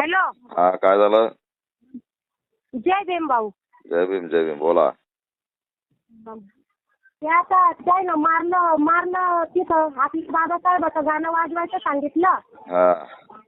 Hello. हा काय झालं? जय भीम भाऊ. जय भीम जय भीम बोला. ते आता काय ना मारलं मारलं तिथं. आपल्या बाबासाहेबाचं गाणं वाजवायचं सांगितलं. हा.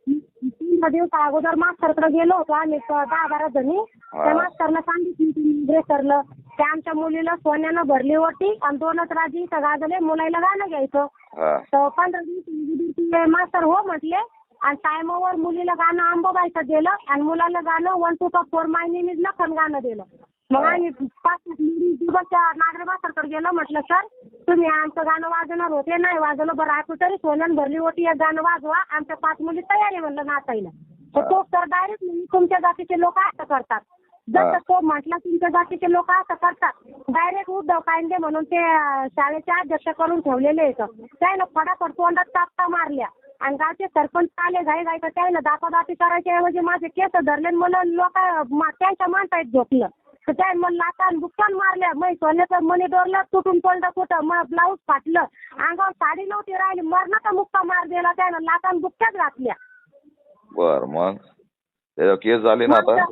तीन दिवस अगोदर मास्तरकडे गेलो होतो आम्ही दहा बारा जणी. त्या मास्तरनं सांगितलं सरलं त्या आमच्या मुलीला सोन्यानं भरली होती आणि दोनच राजी इथं गाजले मुलाला गाणं घ्यायचं. हा. तर पंधरा दिवस मास्तर हो म्हटले आणि टायमावर मुलीला गाणं अंबाबाईचं दिलं आणि मुलाला गाणं वन टू का फोर माय नेहमीच लखन गाणं दिलं. मग आम्ही पाच लेडीज दिवस नागरे मास्तरकडे गेलो म्हटलं सर तुम्ही आमचं गाणं वाजवणार होते नाही वाजवलं बरं आता तरी सोन्यानं भरली होती एक गाणं वाजवा आमच्या पाच मुली तयार आहे म्हणलं नाचायला तर तो सर डायरेक्ट तुमच्या जातीचे लोक असं करतात. जसं तो म्हटला तुमच्या जातीचे लोक असं करतात. डायरेक्ट उद्धव कांदे म्हणून ते शाळेचे अध्यक्ष करून ठेवलेले आहेत. त्यानं फटाफट तोंडात टापटा मारल्या. आणि गावचे सरपंच आले घाई घाई तर त्यानं दापादापी करायच्या ऐवजी माझे केस धरले आणि मला लोक त्यांच्या माणसात झोपलं. तर त्या मला लातान बुक्कान मारल्या मग सोन्याचं मनी डोरलं तुटून पडलं कुठं मग ब्लाऊज फाटलं. अंगावर साडी नव्हती राहिली. मरणाचा मुक्का मार दिला त्यानं? लातान बुक्क्याच घातल्या. बर मग? त्याच्यावर केस झाली ना आता?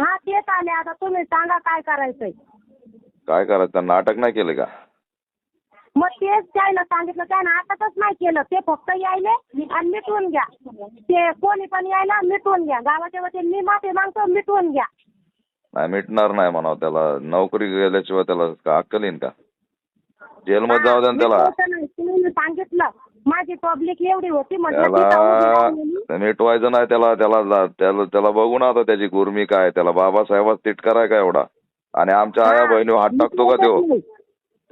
हा तेच आले. आता तुम्ही सांगा काय करायचंय. काय करायचं? नाटक नाही केले का? मग तेच त्यानं सांगितलं त्यानं आताच नाही केलं. ते फक्त यायले आणि मिटवून घ्या. ते कोणी पण यायला मिटवून घ्या. गावाच्या वतीने मी माफी मागतो मिटवून घ्या. नाही मिटणार नाही म्हणावं त्याला. नोकरी गेल्याशिवाय त्याला का अक्कल येईन का? जेलमध्ये जाऊ द्या ना त्याला. नाही. तुम्ही सांगितलं. माझी पब्लिक एवढी होती म्हटलं तिथं उभी राहिलेली. त्याला मिटवायचं नाही त्याला. त्याला जा- त्याला त्याला बघू ना आता त्याची गुरमी काय त्याला बाबासाहेबात तिटकार आहे का एवढा? आणि आमच्या आया बहिणी हात टाकतो का तो?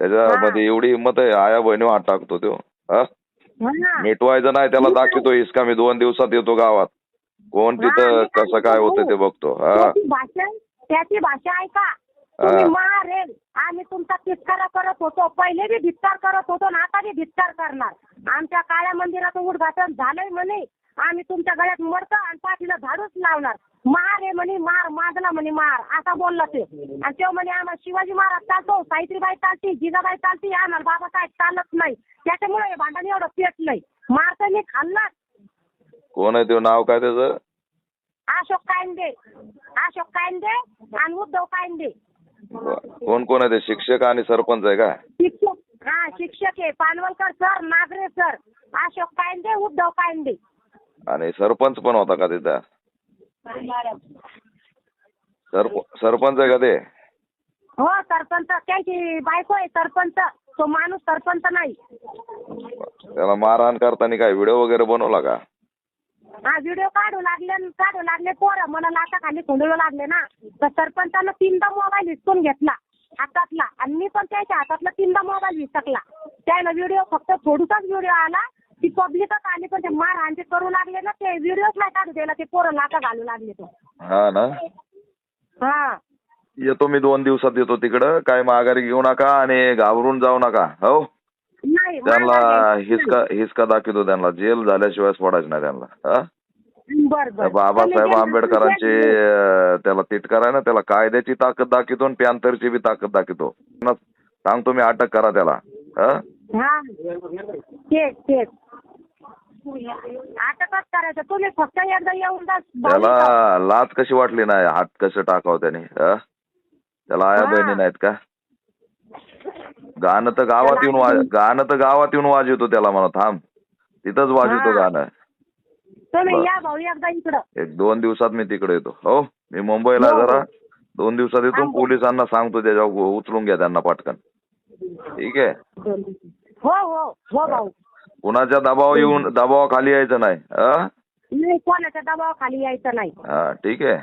त्याच्यामध्ये एवढी हिंमत आहे आया बहिणी हात टाकतो तो हा? हा. मिटवायचं नाही त्याला दाखवतो इसका मी दोन दिवसात येतो गावात. कोण हा, तिथं कसं काय म्हणतो, होतं ते बघतो. हा. त्याची भाषा त्याची भाषा ऐका. हा. मारेल आम्ही तुमचा तिटकारा करत होतो. पहिले बी धिक्कार करत होतो आणि आता बी धिक्कार करणार. आमच्या काळ्या मंदिराचं उद्घाटन झालंय म्हणे. आम्ही तुमच्या गळ्यात मरतो आणि पाठीला झाडूच लावणार. मार आहे म्हणे मार माजला म्हणे मार. असा बोलला ते. आणि तो म्हणे आम्हाला शिवाजी महाराज चालतो सावित्रीबाई चालती जिजाबाई चालती आम्हाला बाबासाहेब चालत नाही. त्याच्यामुळे हे भांडण एवढं पेटलंय मार तर मी खाल्लाच. कोण आहे ते? नाव काय त्याचं? अशोक कांदे अशोक कांदे आणि उद्धव कांदे कोण कोण आहे ते? शिक्षक आणि सरपंच आहे का? शिक्षक हा शिक्षक आहे. पानवलकर सर नागरे सर अशोक कांदे उद्धव कांदे आणि सरपंच पण होता का तिथं? सरप सरपंच आहे का ते? हो सरपंच. त्यांची बायको आहे सरपंच. तो माणूस सरपंच नाही. त्याला मारहाण करताना काय व्हिडिओ वगैरे बनवला का? हा व्हिडिओ काढू लागले काढू लागले पोरं. मला लाटाखाली खोंडू लागले ना. तर सरपंचानं तीनदा मोबाईल हिसकून घेतला हातातला. आणि मी पण त्याच्या हातातला तीनदा मोबाईल हिसकला. त्यानं व्हिडिओ फक्त थोडूसाच व्हिडिओ आला पब्लिकच आली पण ते मारहाण ते करू लागले ना ते व्हिडिओच नाही काढू द्यायला ते पोरं लाटा घालू लागले तो. हा ना? हा. येतो मी दोन दिवसात येतो तिकडं. काय माघारी घेऊ नका आणि घाबरून जाऊ नका हो? नाही त्यांना हिसका हिसका दाखवतो त्यांना. जेल झाल्याशिवाय सोडायचं नाही त्यांना हा. बर बर. बाबासाहेब आंबेडकरांची अं, त्याला तिटकार आहे ना त्याला कायद्याची ताकद दाखवतो आणि पॅन्थरची बी ताकद दाखवतो. त्यांना सांगतो मी अटक करा त्याला हा? हा. तेच तेच. अटकच करायचं तुम्ही फक्त एकदा येऊन जा त्याला लाच कशी वाटली नाही हात कसं टाकावं त्याने? त्याला आया. बहिणी नाहीत का गाणं तर गावात येऊन वाज गाणं तर गावात येऊन वाजवतो त्याला म्हणा थांब तिथंच वाजवतो हा. गाणं तुम्ही. या भाऊ एकदा इकडं एक दोन दिवसात मी तिकडे येतो हो मी मुंबईला हो, हो. जरा दोन दिवसात येतो. पोलिसांना सांगतो त्याच्यावर उचलून घ्या त्यांना पटकन ठीक आहे हो हो हो भाऊ कुणाच्या दबाव येऊन दबावाखाली यायचं नाही हा? नाही कोणाच्या दबावाखाली यायचं नाही. हा ठीक आहे.